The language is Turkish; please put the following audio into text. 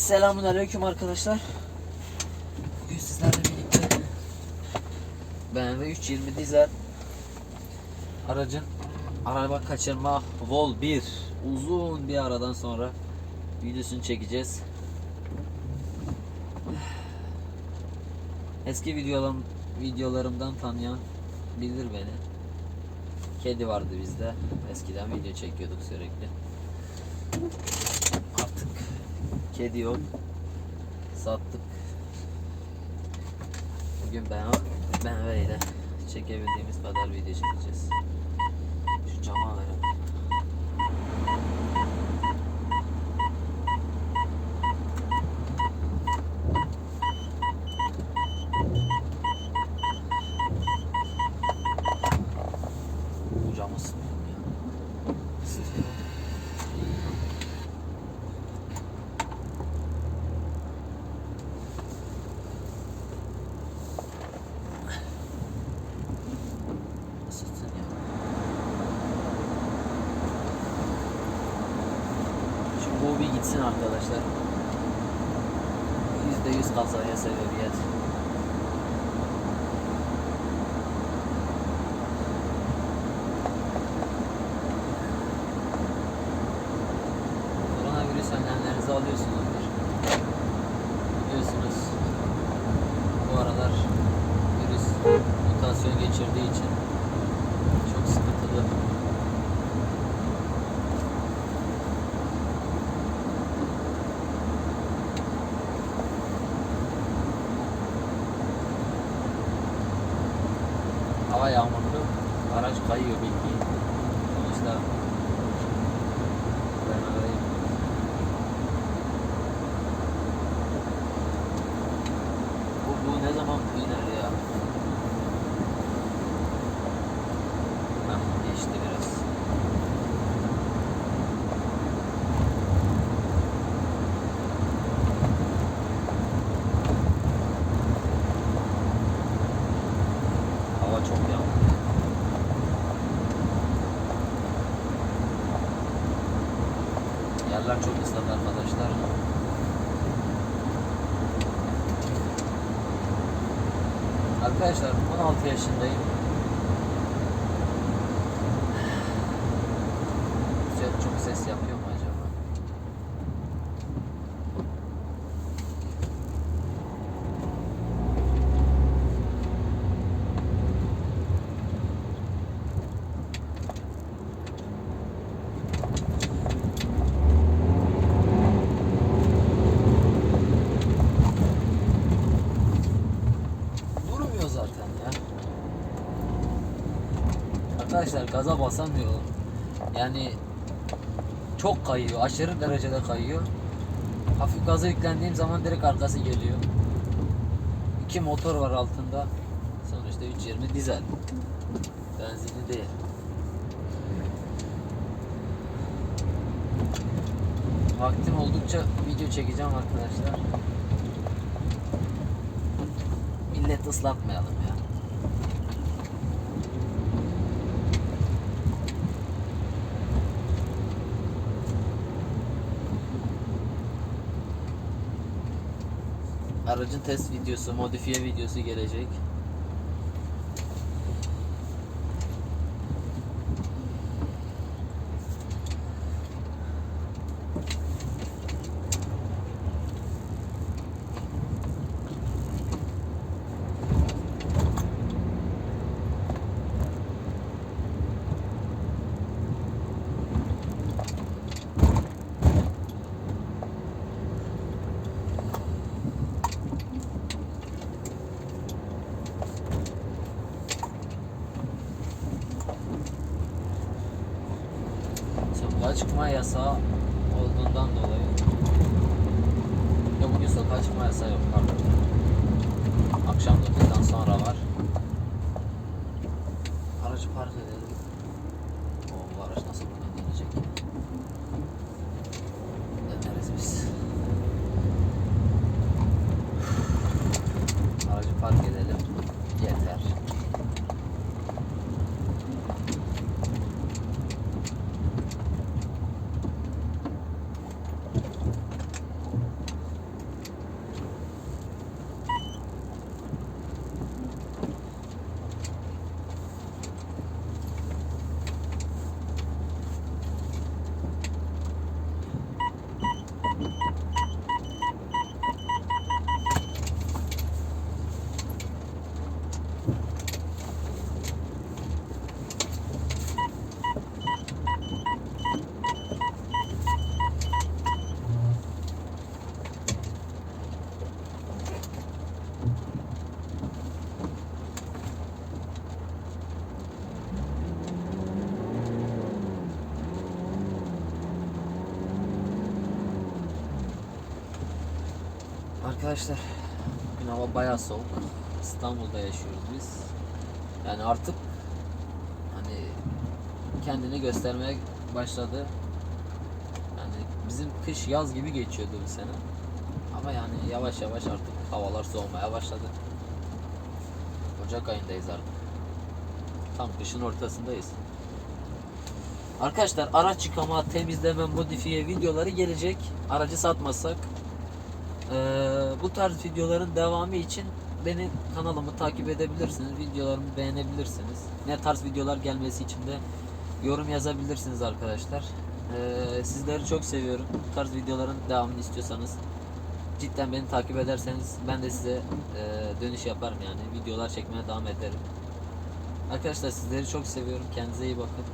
Selamun aleyküm arkadaşlar. Bugün sizlerle birlikte BMW 320 dizel aracın araba kaçırma Vol 1 uzun bir aradan sonra videosunu çekeceğiz. Eski videolarım, videolarımdan tanıyan bilir beni. Kedi vardı bizde. Eskiden video çekiyorduk sürekli. Artık kedi yok. Sattık. Bugün ben BMW ile çekebildiğimiz kadar video çekeceğiz. Şu cama verelim. Bu camı ısıtmıyorum ya. Isıtıyorum. Isıtsın ya. Şu bu bir gitsin arkadaşlar. %100 kazaya sebebiyet. Koronavirüs önlemlerinizi alıyorsunuzdur. Biliyorsunuz bu aralar virüs mutasyon geçirdiği için çok sıkıntılı. Hava yağmurlu, araç kayıyor bildiğin. Sonuçta ben arayayım. Bu, bu ne zaman iner ya? Heh, geçti biraz. Hava çok yağmurlu. Yerler çok ıslak arkadaşlar. Arkadaşlar 16 yaşındayım. Çok ses yapıyor Arkadaşlar gaza basamıyor. Yani çok kayıyor. Aşırı derecede kayıyor. Hafif gaza yüklendiğim zaman direkt arkası geliyor. İki motor var altında. Sonuçta 320 dizel. Benzinli değil. Vaktim oldukça video çekeceğim arkadaşlar. Millet ıslatmayalım ya. Aracın test videosu, modifiye videosu gelecek. Sokağa çıkma yasağı olduğundan dolayı. Ya bugün sokağa çıkma yasağı yok pardon. Akşam 9'dan sonra var. Aracı park edelim. Bu araç nasıl buradan dönecek? Döneriz biz. Aracı park edelim. Yeter. Arkadaşlar bugün hava bayağı soğuk. İstanbul'da yaşıyoruz biz. Yani artık hani kendini göstermeye başladı. Yani bizim kış yaz gibi geçiyordu bu sene. Ama yani yavaş yavaş artık havalar soğumaya başladı. Ocak ayındayız artık. Tam kışın ortasındayız. Arkadaşlar araç yıkama, temizleme, modifiye videoları gelecek. Aracı satmazsak. Ee, bu tarz videoların devamı için beni kanalımı takip edebilirsiniz. Videolarımı beğenebilirsiniz. Ne tarz videolar gelmesi için de yorum yazabilirsiniz arkadaşlar. Ee, sizleri çok seviyorum. Bu tarz videoların devamını istiyorsanız cidden beni takip ederseniz ben de size e, dönüş yaparım yani. Videolar çekmeye devam ederim. Arkadaşlar sizleri çok seviyorum. Kendinize iyi bakın.